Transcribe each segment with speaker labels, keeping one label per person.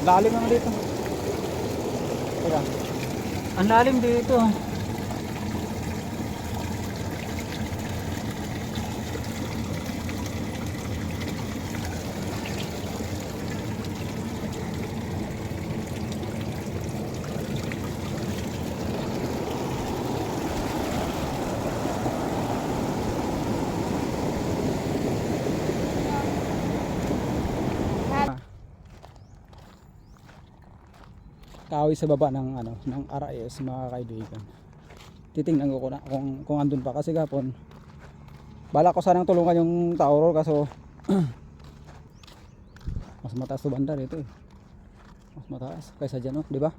Speaker 1: Lalim naman dito. Ang lalim dito. Kaaway sa baba ng ano ng RIS mga kaibigan. Titingnan ko kung, na- kung, kung andun pa kasi gapon. Bala ko sanang tulungan yung Tauro kaso mas mataas to banda dito eh. Mas mataas kaysa dyan oh, di ba?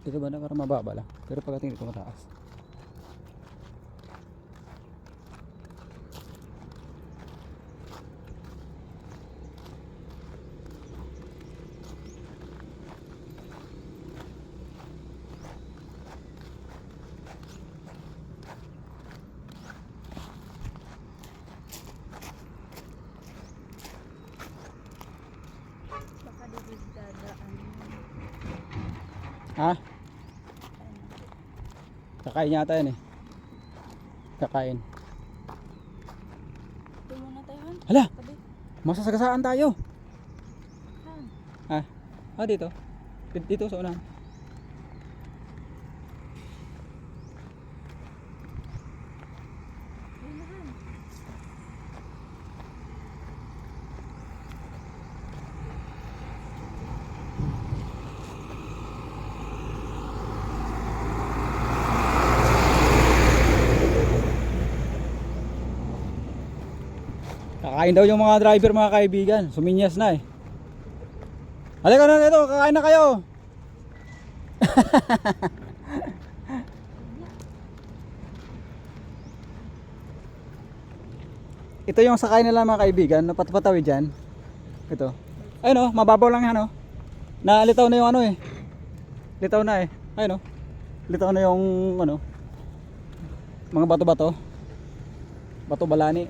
Speaker 1: Dito banda para mababa lang. Pero pagdating dito mataas.
Speaker 2: Baka dito dadaan.
Speaker 1: Ha? Kakain yata yan eh. Kakain.
Speaker 2: Muna tayo, Han.
Speaker 1: Hala! Masasagasaan tayo.
Speaker 2: Han.
Speaker 1: Ha? Ah, dito. Dito, dito sa unahan.
Speaker 2: Ayun na, Han.
Speaker 1: Kakain daw yung mga driver mga kaibigan. Suminyas na eh. Halika na ito, kakain na kayo. ito yung sakay nila mga kaibigan, napatpatawi dyan. Ito. Ayun oh, mababaw lang yan oh. Nalitaw na yung ano eh. Litaw na eh. Ayun oh. Litaw na yung ano. Mga bato-bato. Bato balani.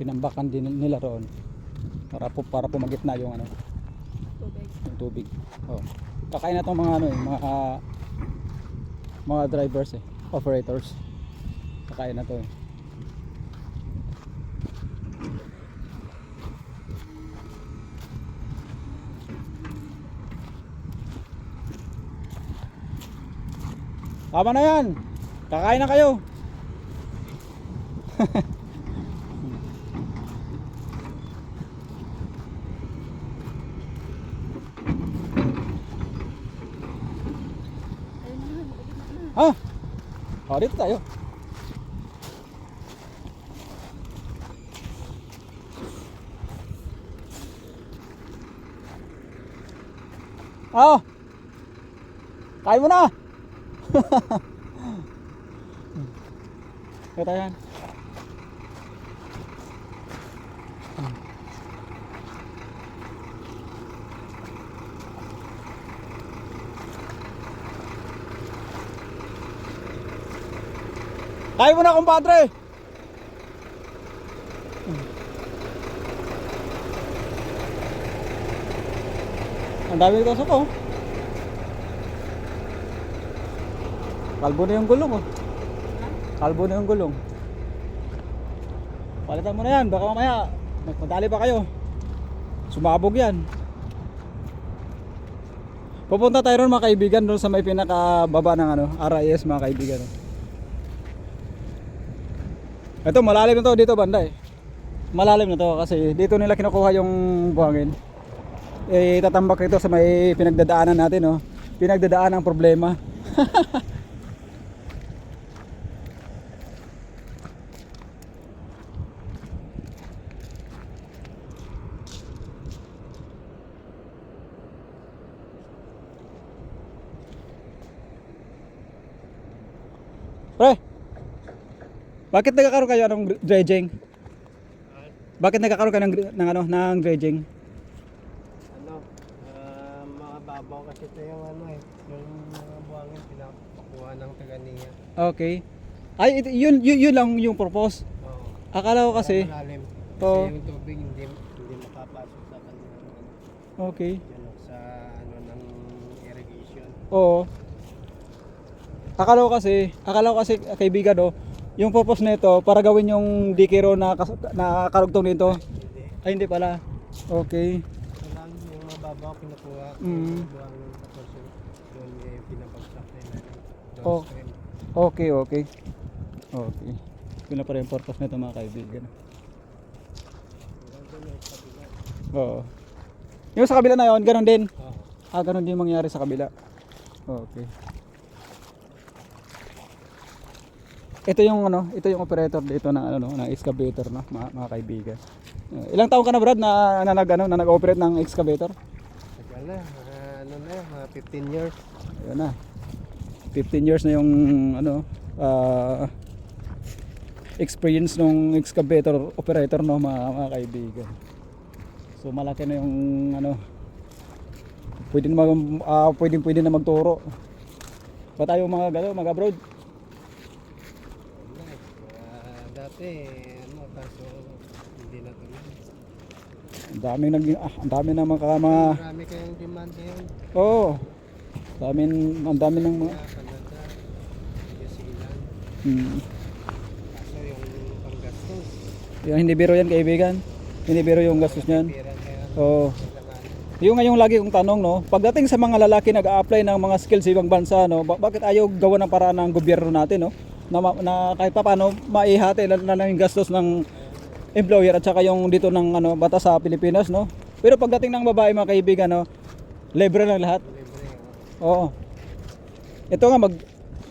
Speaker 1: Tinambakan din nila roon para po para pumagit na yung ano
Speaker 2: Tubig.
Speaker 1: yung tubig oh kakain na tong mga ano eh mga mga drivers eh operators kakain na to eh Tama na yan. Kakain na kayo. Ha? Oh, dito tayo. Oh. Kain yan. Kain mo na, kumpadre. Ang dami ito ko. Kalbo na yung gulong oh. Kalbo na yung gulong. Palitan mo na yan, baka mamaya magmadali pa kayo. Sumabog yan. Pupunta tayo ron mga kaibigan doon sa may pinakababa ng ano, RIS mga kaibigan. oh. Ito malalim na to dito banda eh. Malalim na to kasi dito nila kinukuha yung buhangin. Eh tatambak ito sa may pinagdadaanan natin oh. Pinagdadaan ang problema. Bakit nagkakaroon kayo ng dredging? Bakit nagkakaroon kayo ng, ng ano, ng dredging?
Speaker 3: Ano, ah, mga babaw kasi ito yung ano eh, yung mga buhangin pinapakuha ng taganiya.
Speaker 1: Okay. Ay, ito- yun, yun, yun lang yung purpose.
Speaker 3: Oo.
Speaker 1: Akala ko kasi,
Speaker 3: malalim. Kasi
Speaker 1: Oo.
Speaker 3: yung tubig hindi, hindi makapasok sa ano,
Speaker 1: okay.
Speaker 3: yun, sa ano ng irrigation.
Speaker 1: Oo. Akala ko kasi, akala ko kasi kaibigan no, yung purpose nito para gawin yung dikiro na na karugtong nito. Ay hindi pala. Okay.
Speaker 3: Lang yung mga babaw kinukuha.
Speaker 1: Mm.
Speaker 3: Eh,
Speaker 1: Oh. Okay, okay. Okay. Yun na pala yung purpose nito mga kaibigan. Oo. Yung sa kabila na yon, ganun din. Ah, ganun din mangyari sa kabila. Okay. Ito yung ano, ito yung operator dito ng ano no, ng excavator no, mga, mga kaibigan. Uh, ilang taon ka na Brad na, na nag ano, na nag-operate ng excavator?
Speaker 3: Tagal na, mga ano na mga 15 years.
Speaker 1: Ayun na. 15 years na yung ano ah, experience ng excavator operator no mga, mga kaibigan. So malaki na yung ano pwede na mag ah, pwedeng pwede na magturo. Ba tayo mga gano, mga abroad?
Speaker 3: Wala eh. Ah, dati, ano, kaso hindi na tuloy.
Speaker 1: Ang dami nag ah, ang dami na mga mga
Speaker 3: Marami kayong demand ngayon.
Speaker 1: oh. Ang dami ang dami ng mga
Speaker 3: Kaya Canada, New Zealand.
Speaker 1: hmm.
Speaker 3: Kaso yung panggastos,
Speaker 1: Yung hindi biro yan kaibigan. Hindi biro yung gastos niyan. Oo.
Speaker 3: kailangan.
Speaker 1: Yung ngayong lagi kong tanong no, pagdating sa mga lalaki nag-a-apply ng mga skills sa ibang bansa no, ba- bakit ayaw gawa ng paraan ng gobyerno natin no? Na, na kahit pa paano maihati na, na lang yung gastos ng employer at saka yung dito ng ano bata sa Pilipinas no. Pero pagdating ng babae mga kaibigan no, libre lang lahat. Oo. Ito nga mag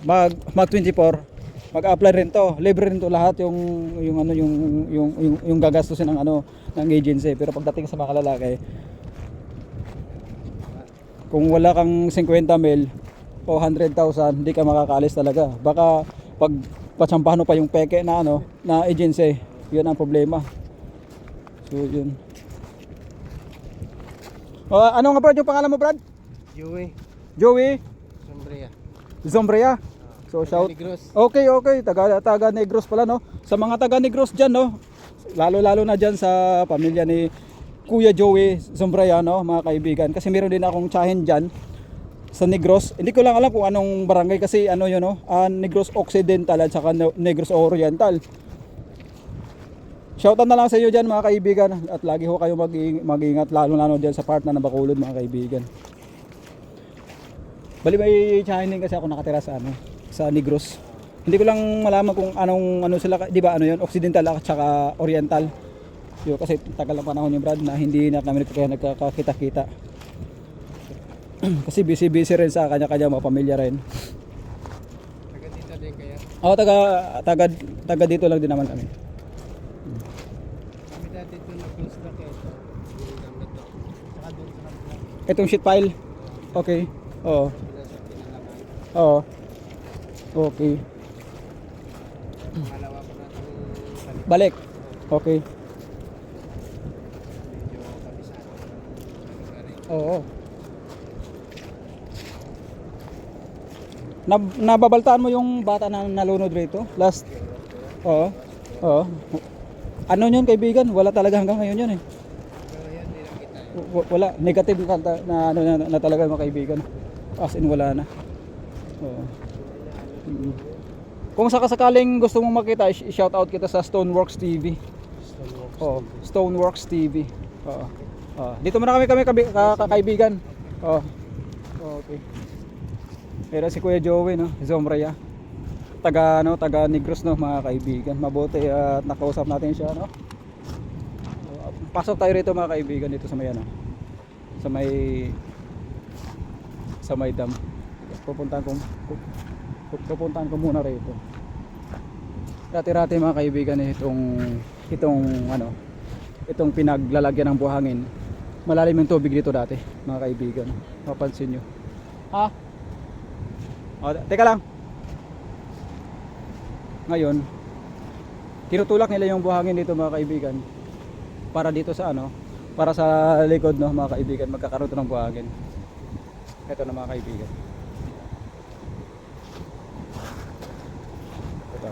Speaker 1: mag mag 24 mag-apply rin to. Libre rin to lahat yung yung ano yung yung yung, yung gagastusin ng ano ng agency. Pero pagdating sa mga lalaki kung wala kang 50 mil o 100,000, hindi ka makakaalis talaga. Baka pag patsampahan mo pa yung peke na ano na agency, yun ang problema. So yun. O, ano nga Brad yung pangalan mo Brad?
Speaker 3: Joey,
Speaker 1: Joey
Speaker 3: Sombria.
Speaker 1: Zombrea. So shout
Speaker 3: Negros.
Speaker 1: Okay, okay. Taga taga Negros pala no. Sa mga taga Negros diyan no. Lalo-lalo na diyan sa pamilya ni Kuya Joey Zombrea no, mga kaibigan. Kasi meron din akong tsahin diyan sa Negros. Hindi ko lang alam kung anong barangay kasi ano yun no, ah, Negros Occidental at saka Ne- Negros Oriental. Shoutout na lang sa iyo diyan mga kaibigan at lagi ho kayo mag- mag-ingat lalo lalo diyan sa part na Nabacolod mga kaibigan. Bali may din kasi ako nakatira sa ano, sa Negros. Hindi ko lang malaman kung anong ano sila, di ba ano yun, Occidental at saka Oriental. Yo kasi tagal ng panahon yung Brad na hindi na kami nagkaka- nagkakakita-kita. kasi busy-busy rin sa kanya-kanya mga pamilya rin.
Speaker 3: Taga dito din kaya.
Speaker 1: Ako taga taga taga dito lang din naman kami.
Speaker 3: Kami dati ito na close na kayo. Yung dam na to. Saka doon sa.
Speaker 1: Itong sheet pile. Okay. Oo. Oo. Okay.
Speaker 3: Balik.
Speaker 1: Okay. Oo. Nab nababaltaan mo yung bata na nalunod rito? Last Oo. Oo. Ano yun kaibigan? Wala talaga hanggang ngayon yun eh. W- wala negative na, na ano na, na talaga mga kaibigan. As in wala na. Oo. Mm. Kung sakasakaling gusto mong makita, shout out kita sa Stoneworks TV.
Speaker 3: Stoneworks.
Speaker 1: Oo, Stoneworks TV. Oo. Oo. Dito muna kami kami kabi, ka, kakaibigan. Oo. Okay. Pero si Kuya Joey no, Zomraya. Taga ano, taga Negros no, mga kaibigan. Mabuti at nakausap natin siya no. Pasok tayo rito mga kaibigan dito sa may ano. Sa may sa may dam. Pupuntahan ko pu- pu- pupuntahan ko muna rito. Dati-rati mga kaibigan itong itong ano itong pinaglalagyan ng buhangin malalim yung tubig dito dati mga kaibigan mapansin nyo ha o, teka lang. Ngayon tinutulak nila yung buhangin dito mga kaibigan para dito sa ano para sa likod no mga kaibigan magkakaroon ng buhangin. Ito na mga kaibigan. Ito.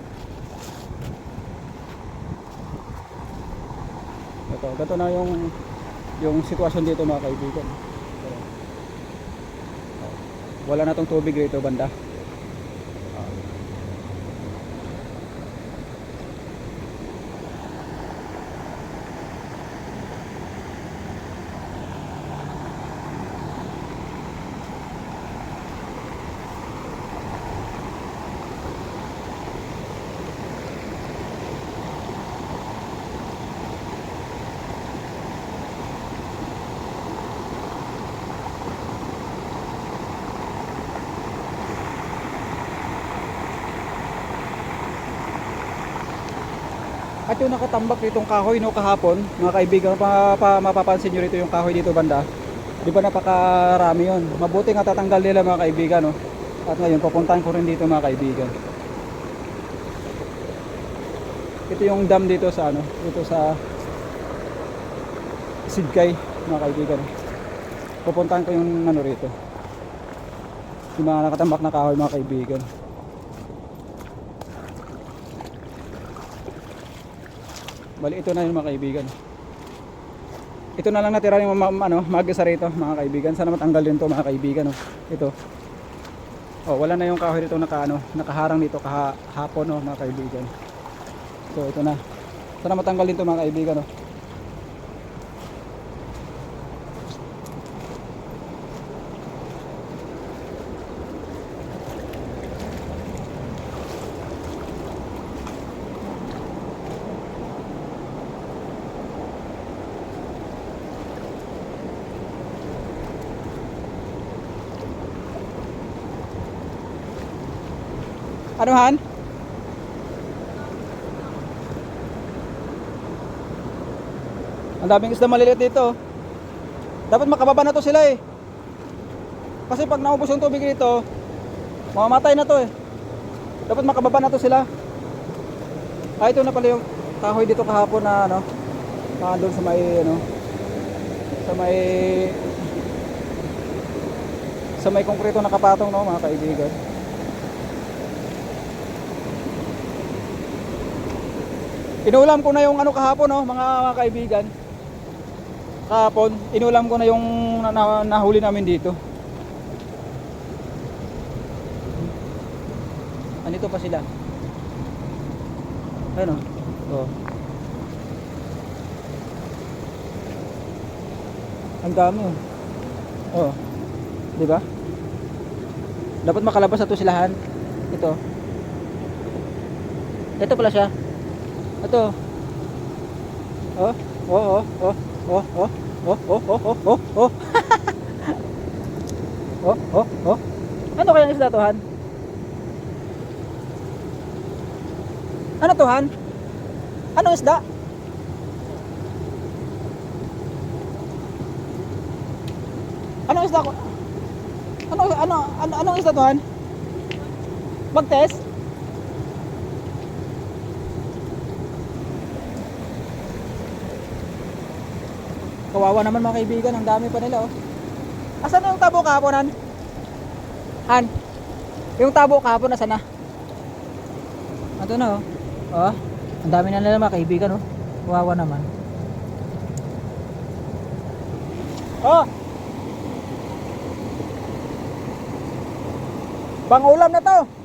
Speaker 1: Ito gato na yung yung sitwasyon dito mga kaibigan. Ito. Wala na tong tubig dito banda At yung nakatambak ditong kahoy no kahapon, mga kaibigan, pa, pa, mapapansin nyo rito yung kahoy dito banda. Di ba napakarami yun? Mabuti nga tatanggal nila mga kaibigan no. At ngayon papuntahan ko rin dito mga kaibigan. Ito yung dam dito sa ano, dito sa Sidkay mga kaibigan. Pupuntahan ko yung ano rito. Yung mga nakatambak na kahoy mga kaibigan. Bali ito na yun mga kaibigan. Ito na lang natira yung ma- ano, mag-isa rito mga kaibigan. Sana matanggal din to mga kaibigan. Oh. Ito. Oh, wala na yung kahoy dito naka, ano, nakaharang dito kahapon no, mga kaibigan. So ito na. Sana matanggal din to mga kaibigan. Oh. Ano Han? Ang daming isda maliliit dito. Dapat makababa na to sila eh. Kasi pag naubos yung tubig dito, mamamatay na to eh. Dapat makababa na to sila. Ah, ito na pala yung kahoy dito kahapon na ano, na doon sa may ano, sa may sa may konkreto na kapatong no mga kaibigan. Inulam ko na yung ano kahapon no, mga, mga kaibigan. Kahapon, inulam ko na yung na, na- nahuli namin dito. Andito pa sila. Ayun oh. Oh. Ang dami oh. Oh. 'Di ba? Dapat makalabas na to silahan. Ito. Ito pala siya. Ito. Oh, oh, oh, oh, oh, oh, oh, oh, oh, oh, oh, oh. oh, oh, oh. Ano kaya isda to, Han? Ano to, Han? Anong isda? Anong isda ko? Ano, ano, ano, anong isda to, Han? Mag-test? Kawawa naman mga kaibigan, ang dami pa nila oh. Asan na yung tabo kahapon, Han? Han? Yung tabo kahapon, asan na? Ito na oh. Oh, ang dami na nila mga kaibigan oh. Kawawa naman. Oh! Bang ulam na to.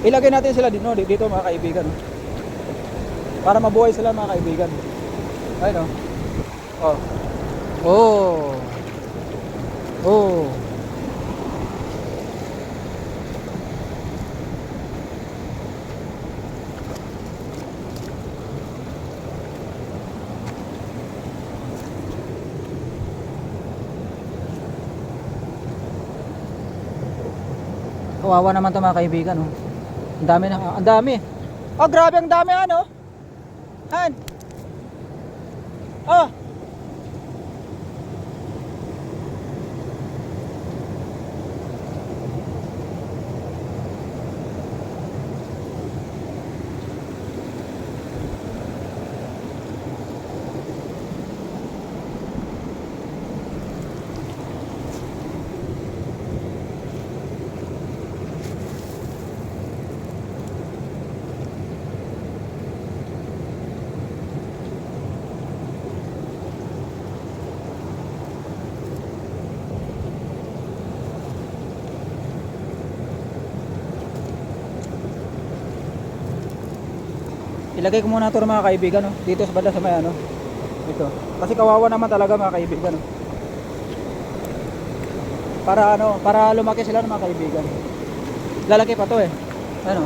Speaker 1: Ilagay natin sila dito, no? dito mga kaibigan. Para mabuhay sila mga kaibigan. Ayun oh. Oh. Oh. Oh. Kawawa naman to mga kaibigan, oh. Ang dami na, ang dami. Oh, grabe ang dami ano. Han. Oh. Ilagay ko muna ito mga kaibigan, no? dito sa banda sa may ano. Ito. Kasi kawawa naman talaga mga kaibigan. No? Para ano, para lumaki sila mga kaibigan. Lalaki pa to eh. Ano?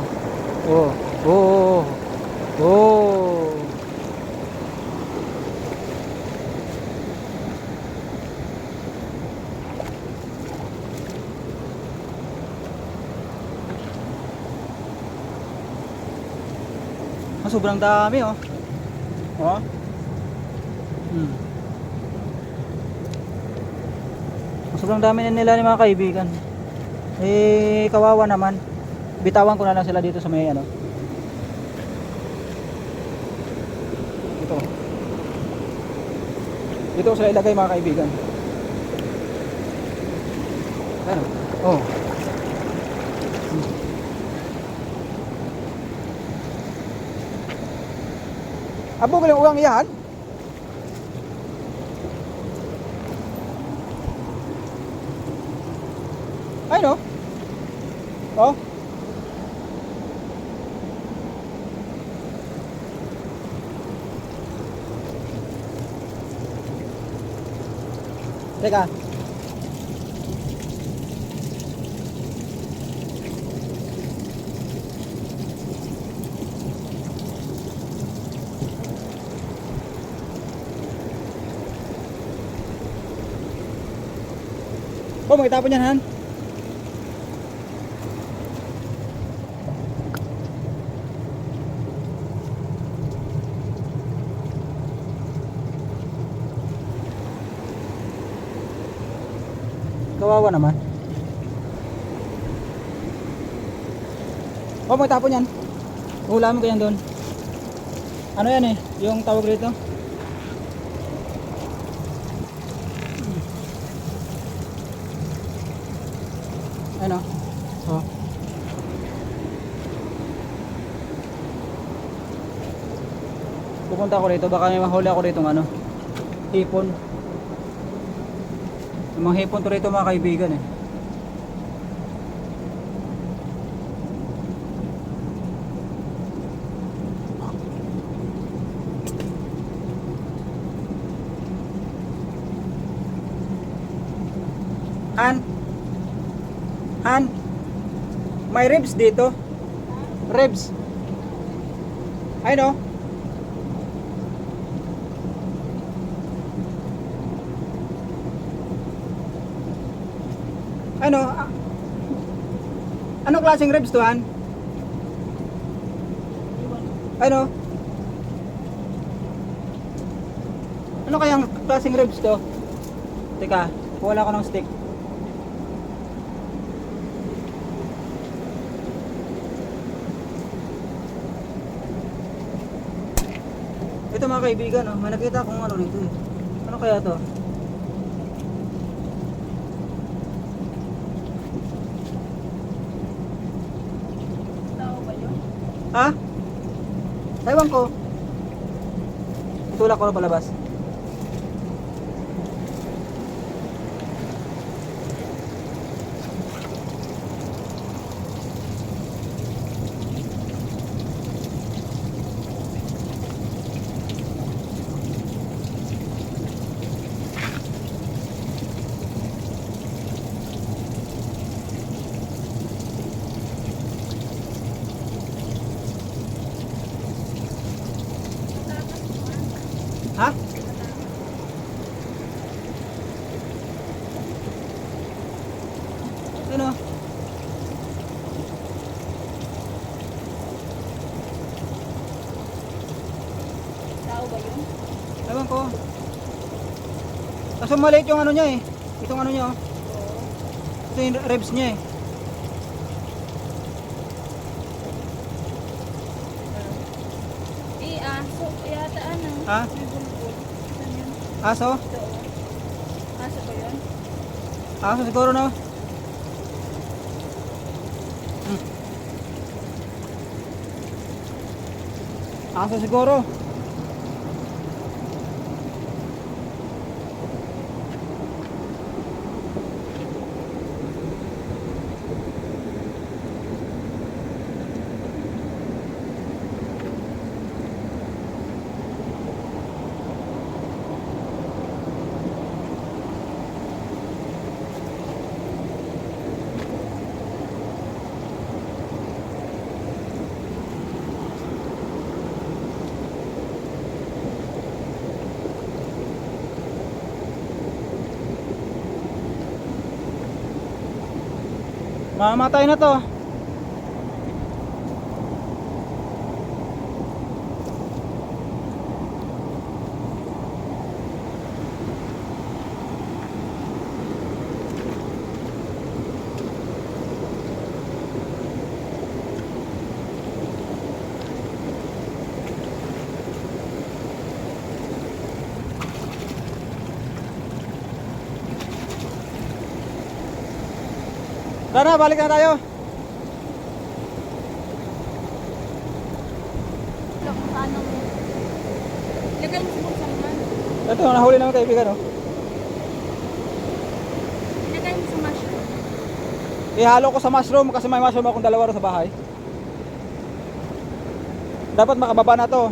Speaker 1: Oh. Oh. Oh. Ah, sobrang dami oh. Oh. Hmm. Ah, Sobrang dami na nila ni mga kaibigan. Eh, kawawa naman. Bitawan ko na lang sila dito sa may ano. Dito. Dito ko sila ilagay mga kaibigan. Ano? Oh. Abo ko lang uwang iyan. Ay no. Oh. Teka. Oh, magtapon yan, Han. Kawawa naman. Oh, magtapon yan. Ulamin ko yan doon. Ano yan eh? Yung tawag dito? Ano? Oh. Pupunta ako rito, baka may mahuli ako rito ng ano. Hipon. Yung mga hipon to rito mga kaibigan eh. Han? Han? May ribs dito? Ribs? Ay no? Ano? Ano klaseng ribs to, Han? Ano? Ano kayang klaseng ribs to? Teka, wala ko ng stick. Ito mga kaibigan, oh, may nakita akong ano nito eh. Ano kaya to?
Speaker 2: Tao ba yun?
Speaker 1: Ha? Ewan ko. Tulak ko na palabas. Ewan ko. Kaso maliit yung ano niya eh. Itong ano niya oh. Ito yung ribs niya eh.
Speaker 2: Eh, aso. Yata ano.
Speaker 1: Ha?
Speaker 2: May bulbul. Saan yun?
Speaker 1: Aso?
Speaker 2: Ito oh. Aso ba yun?
Speaker 1: Aso siguro no? Hmm. Aso siguro. Mamatay na to. Tara, balik na tayo.
Speaker 2: Paano mo. Ilagay mo sa.
Speaker 1: Ito, nahuli naman kaibigan, oh.
Speaker 2: Ilagay mo sa mushroom.
Speaker 1: Ihalo ko sa mushroom kasi may mushroom akong dalawa sa bahay. Dapat makababa na to.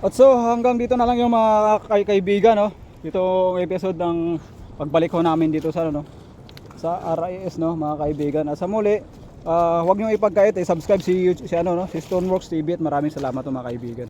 Speaker 1: At so hanggang dito na lang yung mga kay kaibigan no. Itong episode ng pagbalik ho namin dito sa ano sa RIS no mga kaibigan. At sa muli, ah, huwag niyo ipagkait eh subscribe si si ano no, si Stoneworks TV at maraming salamat mga kaibigan.